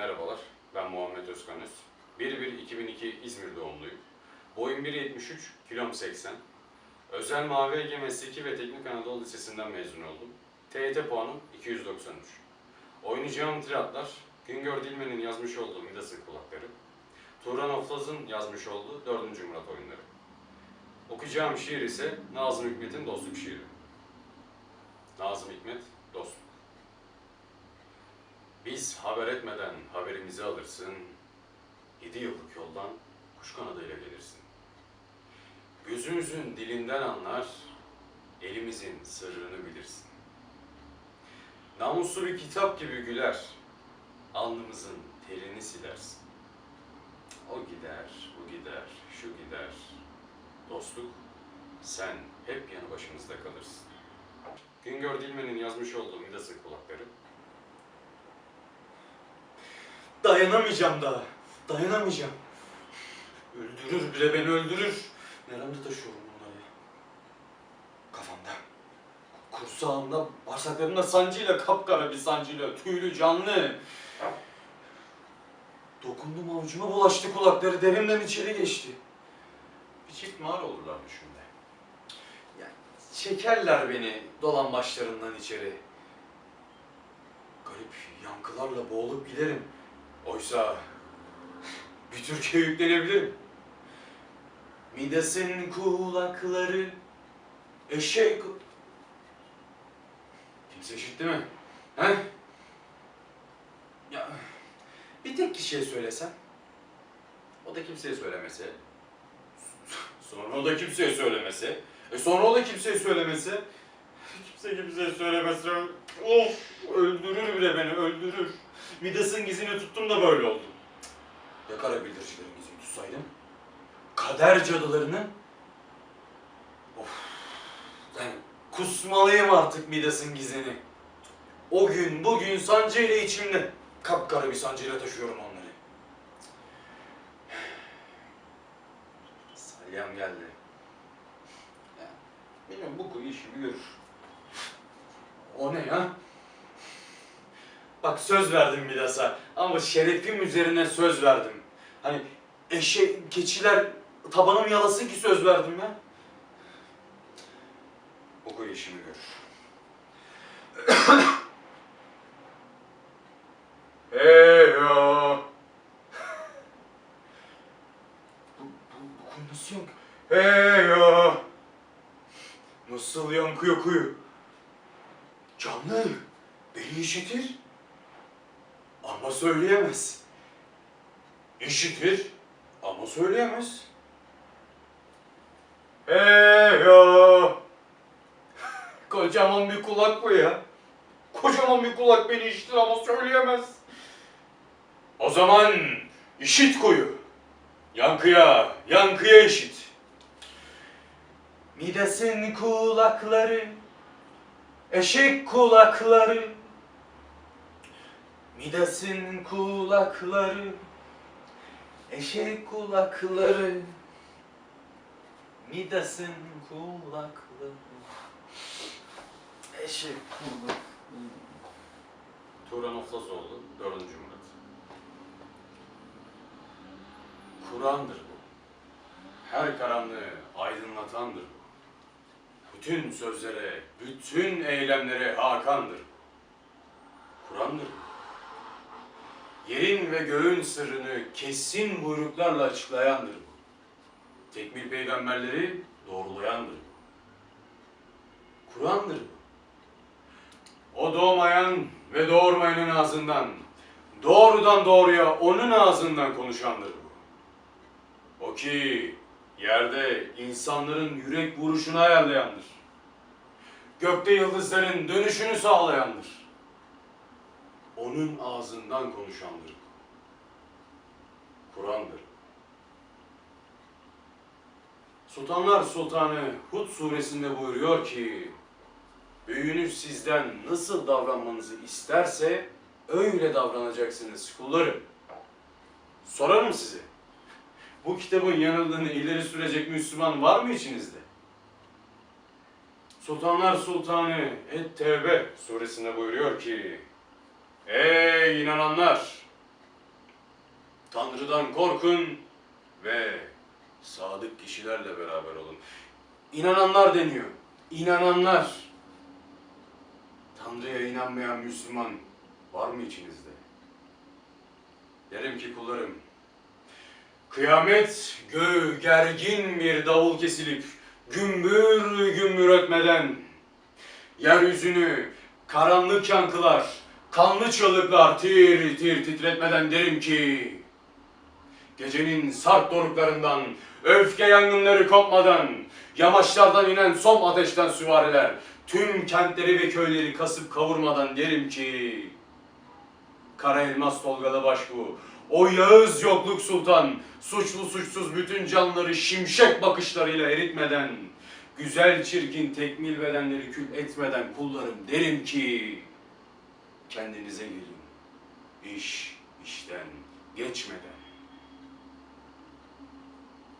Merhabalar, ben Muhammed Özkanöz. 1-1-2002 İzmir doğumluyum. Boyum 1.73, kilom 80. Özel Mavi Ege Mesleki ve Teknik Anadolu Lisesi'nden mezun oldum. TYT puanım 293. Oynayacağım tiratlar, Güngör Dilmen'in yazmış olduğu Midas'ın Kulakları, Turan Oflaz'ın yazmış olduğu 4. Murat oyunları. Okuyacağım şiir ise Nazım Hikmet'in Dostluk şiiri. Nazım Hikmet, Dostluk. Biz haber etmeden haberimizi alırsın, yedi yıllık yoldan kuş kanadıyla gelirsin. Gözümüzün dilinden anlar, elimizin sırrını bilirsin. Namuslu bir kitap gibi güler, alnımızın terini silersin. O gider, bu gider, şu gider. Dostluk, sen hep yanı başımızda kalırsın. Güngör Dilmen'in yazmış olduğu Midas'ın kulakları, Dayanamayacağım daha. Dayanamayacağım. Öldürür bile beni öldürür. Neremde taşıyorum bunları? Kafamda. Kursağımda, bağırsaklarımda sancıyla, kapkara bir sancıyla, tüylü, canlı. Dokundum avucuma bulaştı kulakları, derimden içeri geçti. bir çift mağara olurlar düşünde. Yani çekerler beni dolan başlarından içeri. Garip yankılarla boğulup giderim. Oysa bir Türkiye yüklenebilirim. Midas'ın kulakları eşek... Kimse işitti mi? He? Ya bir tek kişiye söylesem. O da kimseye söylemese, sonra o da kimseye söylemese, e sonra o da kimseye söylemese, kimse kimseye söylemese, of öldürür bile beni, öldürür. Midas'ın gizini tuttum da böyle oldu. Ya kara bildiricilerin gizini tutsaydım? Kader cadılarını? Of. Ben kusmalıyım artık Midas'ın gizini. O gün bugün sancıyla içimde. Kapkara bir sancıyla taşıyorum onları. Salyam geldi. Ya, bilmiyorum bu kuyu işimi görür. O ne ya? Bak söz verdim Midas'a ama şerefim üzerine söz verdim. Hani eşe, keçiler tabanım yalasın ki söz verdim ya. O kuyu işimi görür. hey ya. Bu, bu, bu kuyu nasıl yankı? Hey ya. Nasıl yankıyor kuyu? Canlı. Beni işitir. Ama söyleyemez. İşitir ama söyleyemez. Hey ya! Kocaman bir kulak bu ya. Kocaman bir kulak beni işitir ama söyleyemez. O zaman işit koyu. Yankıya, yankıya işit. Midas'ın kulakları, eşek kulakları, Midas'ın kulakları, eşek kulakları. Midas'ın kulakları, eşek kulakları. Turan Oflazoğlu, 4. Murat. Kur'an'dır bu. Her karanlığı aydınlatandır bu. Bütün sözlere, bütün eylemlere hakandır. Kur'an'dır bu. Yerin ve göğün sırrını kesin buyruklarla açıklayandır bu. Tekmil peygamberleri doğrulayandır bu. Kur'an'dır bu. O doğmayan ve doğurmayanın ağzından, doğrudan doğruya onun ağzından konuşandır bu. O ki yerde insanların yürek vuruşunu ayarlayandır. Gökte yıldızların dönüşünü sağlayandır. Onun ağzından konuşandır. Kur'an'dır. Sultanlar Sultanı Hud suresinde buyuruyor ki, Büyüğünüz sizden nasıl davranmanızı isterse öyle davranacaksınız kullarım. Sorarım size. Bu kitabın yanıldığını ileri sürecek Müslüman var mı içinizde? Sultanlar Sultanı Et-Tevbe suresinde buyuruyor ki Ey inananlar! Tanrı'dan korkun ve sadık kişilerle beraber olun. İnananlar deniyor. İnananlar. Tanrı'ya inanmayan Müslüman var mı içinizde? Derim ki kullarım, kıyamet göğü gergin bir davul kesilip gümbür gümbür ötmeden yeryüzünü karanlık yankılar, kanlı çığlıklar tir tir titretmeden derim ki Gecenin sarp doruklarından, öfke yangınları kopmadan, yamaçlardan inen som ateşten süvariler, tüm kentleri ve köyleri kasıp kavurmadan derim ki, Kara elmas Tolgalı Başbu, o Yağız yokluk sultan, suçlu suçsuz bütün canları şimşek bakışlarıyla eritmeden, güzel çirkin tekmil bedenleri kül etmeden kullarım derim ki, kendinize gelin, iş işten geçmeden.